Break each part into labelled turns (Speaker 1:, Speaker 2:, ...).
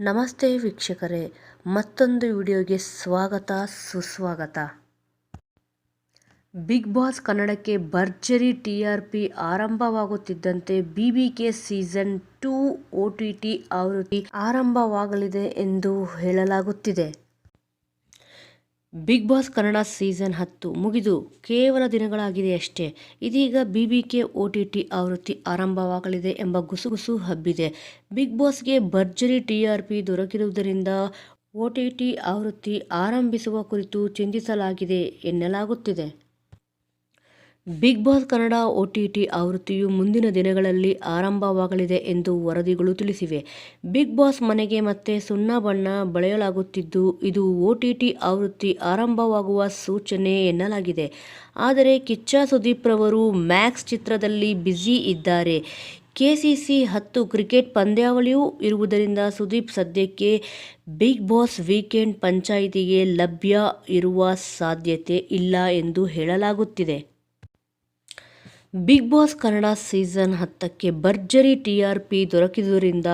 Speaker 1: ನಮಸ್ತೆ ವೀಕ್ಷಕರೇ, ಮತ್ತೊಂದು ವಿಡಿಯೋಗೆ ಸ್ವಾಗತ, ಸುಸ್ವಾಗತ. ಬಿಗ್ ಬಾಸ್ ಕನ್ನಡಕ್ಕೆ ಭರ್ಜರಿ ಟಿ ಆರ್ ಪಿ ಆರಂಭವಾಗುತ್ತಿದ್ದಂತೆ BBK season two O T T ಆವೃತ್ತಿ ಆರಂಭವಾಗಲಿದೆ ಎಂದು ಹೇಳಲಾಗುತ್ತಿದೆ. ಬಿಗ್ ಬಾಸ್ ಕನ್ನಡ ಸೀಸನ್ ಹತ್ತು ಮುಗಿದು ಕೇವಲ ದಿನಗಳಾಗಿದೆ ಅಷ್ಟೇ. ಇದೀಗ B B K O T T ಆವೃತ್ತಿ ಆರಂಭವಾಗಲಿದೆ ಎಂಬ ಗುಸುಗುಸು ಹಬ್ಬಿದೆ. ಬಿಗ್ ಬಾಸ್ಗೆ ಭರ್ಜರಿ ಟಿ ಆರ್ ಪಿ ದೊರಕಿರುವುದರಿಂದ ಒ ಟಿ ಟಿ ಆವೃತ್ತಿ ಆರಂಭಿಸುವ ಕುರಿತು ಚಿಂತಿಸಲಾಗಿದೆ ಎನ್ನಲಾಗುತ್ತಿದೆ. Bigg Boss Kannada O T T ಆವೃತ್ತಿಯು ಮುಂದಿನ ದಿನಗಳಲ್ಲಿ ಆರಂಭವಾಗಲಿದೆ ಎಂದು ವರದಿಗಳು ತಿಳಿಸಿವೆ. ಬಿಗ್ ಬಾಸ್ ಮನೆಗೆ ಮತ್ತೆ ಸುಣ್ಣ ಬಣ್ಣ ಬಳೆಯಲಾಗುತ್ತಿದ್ದು, ಇದು ಒ ಟಿ ಟಿ ಆವೃತ್ತಿ ಆರಂಭವಾಗುವ ಸೂಚನೆ ಎನ್ನಲಾಗಿದೆ. ಆದರೆ ಕಿಚ್ಚ ಸುದೀಪ್ ರವರು ಮ್ಯಾಕ್ಸ್ ಚಿತ್ರದಲ್ಲಿ ಬ್ಯುಸಿ ಇದ್ದಾರೆ. ಕೆಸಿಸಿ ಹತ್ತು ಕ್ರಿಕೆಟ್ ಪಂದ್ಯಾವಳಿಯೂ ಇರುವುದರಿಂದ ಸುದೀಪ್ ಸದ್ಯಕ್ಕೆ ಬಿಗ್ ಬಾಸ್ ವೀಕೆಂಡ್ ಪಂಚಾಯಿತಿಗೆ ಲಭ್ಯ ಇರುವ ಸಾಧ್ಯತೆ ಇಲ್ಲ ಎಂದು ಹೇಳಲಾಗುತ್ತಿದೆ. ಬಿಗ್ ಬಾಸ್ ಕನ್ನಡ ಸೀಸನ್ ಹತ್ತಕ್ಕೆ ಭರ್ಜರಿ ಟಿ ಆರ್ ಪಿ ದೊರಕಿದ್ದರಿಂದ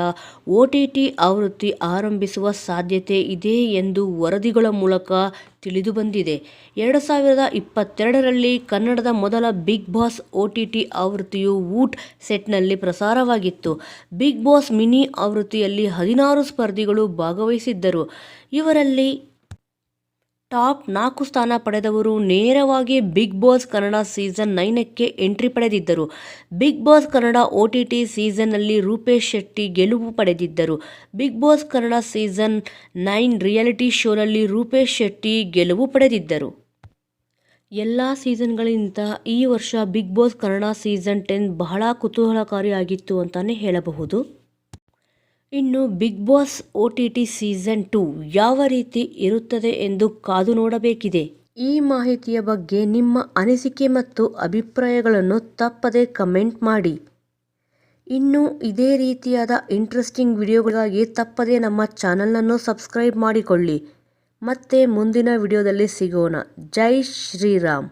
Speaker 1: ಒ ಟಿ ಟಿ ಆವೃತ್ತಿ ಆರಂಭಿಸುವ ಸಾಧ್ಯತೆ ಇದೆ ಎಂದು ವರದಿಗಳ ಮೂಲಕ ತಿಳಿದುಬಂದಿದೆ. ಎರಡು ಸಾವಿರದ ಇಪ್ಪತ್ತೆರಡರಲ್ಲಿ ಕನ್ನಡದ ಮೊದಲ Bigg Boss O T T ಆವೃತ್ತಿಯು ವೂಟ್ ಸೆಟ್ನಲ್ಲಿ ಪ್ರಸಾರವಾಗಿತ್ತು. ಬಿಗ್ ಬಾಸ್ ಮಿನಿ ಆವೃತ್ತಿಯಲ್ಲಿ ಹದಿನಾರು ಸ್ಪರ್ಧಿಗಳು ಭಾಗವಹಿಸಿದ್ದರು. ಇವರಲ್ಲಿ ಟಾಪ್ ನಾಲ್ಕು ಸ್ಥಾನ ಪಡೆದವರು ನೇರವಾಗಿ ಬಿಗ್ ಬಾಸ್ ಕನ್ನಡ ಸೀಸನ್ ನೈನಕ್ಕೆ ಎಂಟ್ರಿ ಪಡೆದಿದ್ದರು. Bigg Boss Kannada O T T ಸೀಸನ್ನಲ್ಲಿ Rupesh Shetty ಗೆಲುವು ಪಡೆದಿದ್ದರು. Bigg Boss Kannada season nine reality ಶೋನಲ್ಲಿ ರೂಪೇಶ್ ಶೆಟ್ಟಿ ಗೆಲುವು ಪಡೆದಿದ್ದರು. ಎಲ್ಲ ಸೀಸನ್ಗಳಿಂತ ಈ ವರ್ಷ Bigg Boss Kannada season ten ಬಹಳ ಕುತೂಹಲಕಾರಿಯಾಗಿತ್ತು ಅಂತಲೇ ಹೇಳಬಹುದು. ಇನ್ನು Bigg Boss O T T season two ಯಾವ ರೀತಿ ಇರುತ್ತದೆ ಎಂದು ಕಾದು ನೋಡಬೇಕಿದೆ. ಈ ಮಾಹಿತಿಯ ಬಗ್ಗೆ ನಿಮ್ಮ ಅನಿಸಿಕೆ ಮತ್ತು ಅಭಿಪ್ರಾಯಗಳನ್ನು ತಪ್ಪದೆ ಕಮೆಂಟ್ ಮಾಡಿ. ಇನ್ನು ಇದೇ ರೀತಿಯಾದ ಇಂಟ್ರೆಸ್ಟಿಂಗ್ ವಿಡಿಯೋಗಳಿಗಾಗಿ ತಪ್ಪದೆ ನಮ್ಮ ಚಾನಲನ್ನು ಸಬ್ಸ್ಕ್ರೈಬ್ ಮಾಡಿಕೊಳ್ಳಿ. ಮತ್ತೆ ಮುಂದಿನ ವಿಡಿಯೋದಲ್ಲಿ ಸಿಗೋಣ. ಜೈ ಶ್ರೀರಾಮ್.